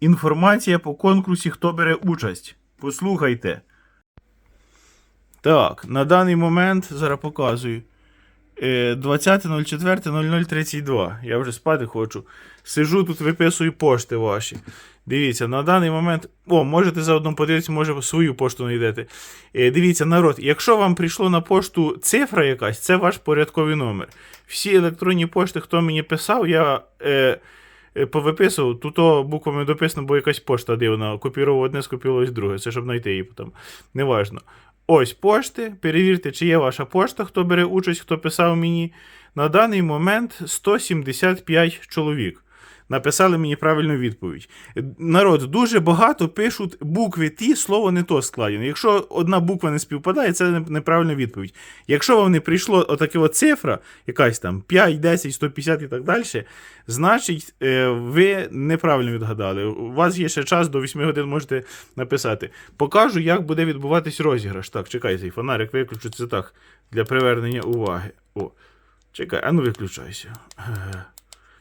Інформація по конкурсі, хто бере участь. Послухайте. Так, на даний момент зараз показую. Е, 20.04.0032. Я вже спати хочу. Сижу тут, виписую пошти ваші. Дивіться, на даний момент. О, можете заодно подивитися, може свою пошту знайдете. Е, дивіться, народ, якщо вам прийшло на пошту цифра якась, це ваш порядковий номер. Всі електронні пошти, хто мені писав, я. Е, е, Повиписував, тут буквами дописано, бо якась пошта дивна. Копірував одне, скопірувалось друге. Це щоб знайти її потім. Неважно. Ось пошти. Перевірте, чи є ваша пошта, хто бере участь, хто писав мені. На даний момент 175 чоловік. Написали мені правильну відповідь. Народ, дуже багато пишуть букви ті, слово не то складено. Якщо одна буква не співпадає, це неправильна відповідь. Якщо вам не прийшло отаке от цифра, якась там 5, 10, 150 і так далі, значить е, ви неправильно відгадали. У вас є ще час до 8 годин можете написати. Покажу, як буде відбуватись розіграш. Так, чекай, цей фонарик виключу це так для привернення уваги. О, чекай, а ну виключайся.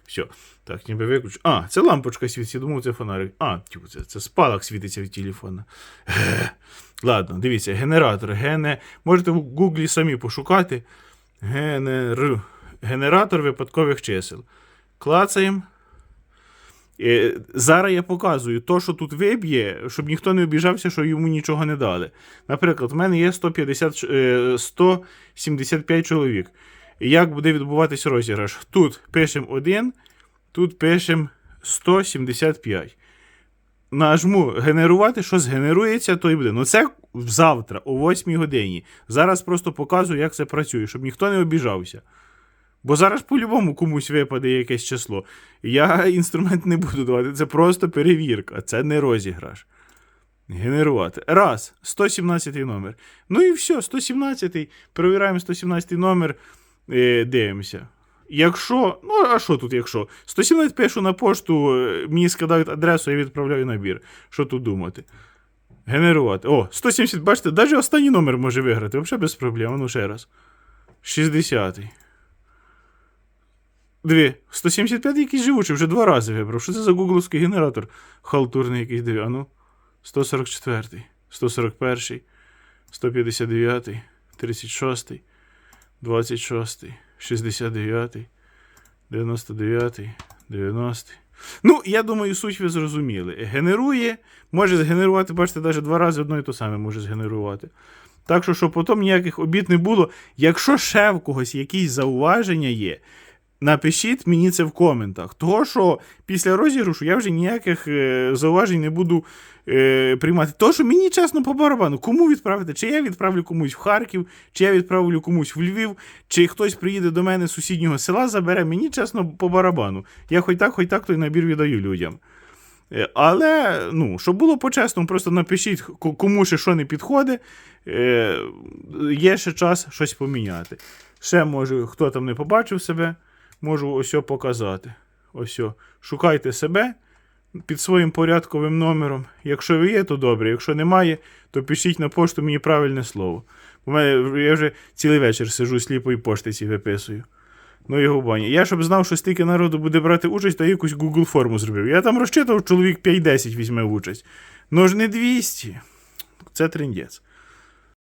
Е, Все. Так, ніби виключу. А, це лампочка світиться, я думав, це фонарик. А, тю, це, це спалах світиться від телефона. Е, Ладно, дивіться, генератор. Гене... Можете в Гуглі самі пошукати. Генер... Генератор випадкових чисел. Клацаємо. Е, Зараз я показую то, що тут виб'є, щоб ніхто не обіжався, що йому нічого не дали. Наприклад, в мене є 150, е, 175 чоловік. Як буде відбуватись розіграш? Тут пишемо 1, тут пишемо 175. Нажму генерувати, що згенерується, то і буде. Ну це завтра, о 8 годині. Зараз просто показую, як це працює, щоб ніхто не обіжався. Бо зараз по-любому комусь випаде якесь число. Я інструмент не буду давати, це просто перевірка, це не розіграш. Генерувати. Раз, 117 номер. Ну і все, 117. Перевіряємо 117 номер, е, дивимося. Якщо, ну а що тут, якщо? 117 пишу на пошту, е, мені скидають адресу, я відправляю набір. Що тут думати? Генерувати. О, 170, бачите, навіть останній номер може виграти, взагалі без проблем. Ну ще раз. 60. Дві. 175 якийсь живучий, вже два рази вибрав. Що це за гугловський генератор халтурний якийсь диві? А ну. 144, 141, 159, 36, 26, 69, 99, 90. Ну, я думаю, суть ви зрозуміли. Генерує, може згенерувати, бачите, навіть два рази одно і то саме може згенерувати. Так що, щоб потім ніяких обід не було. Якщо ще в когось якісь зауваження є, напишіть мені це в коментах. Того, що після розіграшу я вже ніяких е, зауважень не буду е, приймати. Того, що мені чесно по барабану, кому відправити? Чи я відправлю комусь в Харків, чи я відправлю комусь в Львів, чи хтось приїде до мене з сусіднього села, забере. Мені чесно по барабану. Я хоч так, хоч так той набір віддаю людям. Е, Але, ну, щоб було по-чесному, просто напишіть, ко- кому ще що не підходить. Е, Є ще час щось поміняти. Ще може, хто там не побачив себе, можу ось показати. Ось. Шукайте себе під своїм порядковим номером. Якщо ви є, то добре. Якщо немає, то пишіть на пошту мені правильне слово. У мене я вже цілий вечір сижу сліпої поштиці виписую. Ну, його бані. Я щоб знав, що стільки народу буде брати участь, то якусь Google форму зробив. Я там розчитував, чоловік 5-10 візьме участь. Ну ж не 200. Це трендець.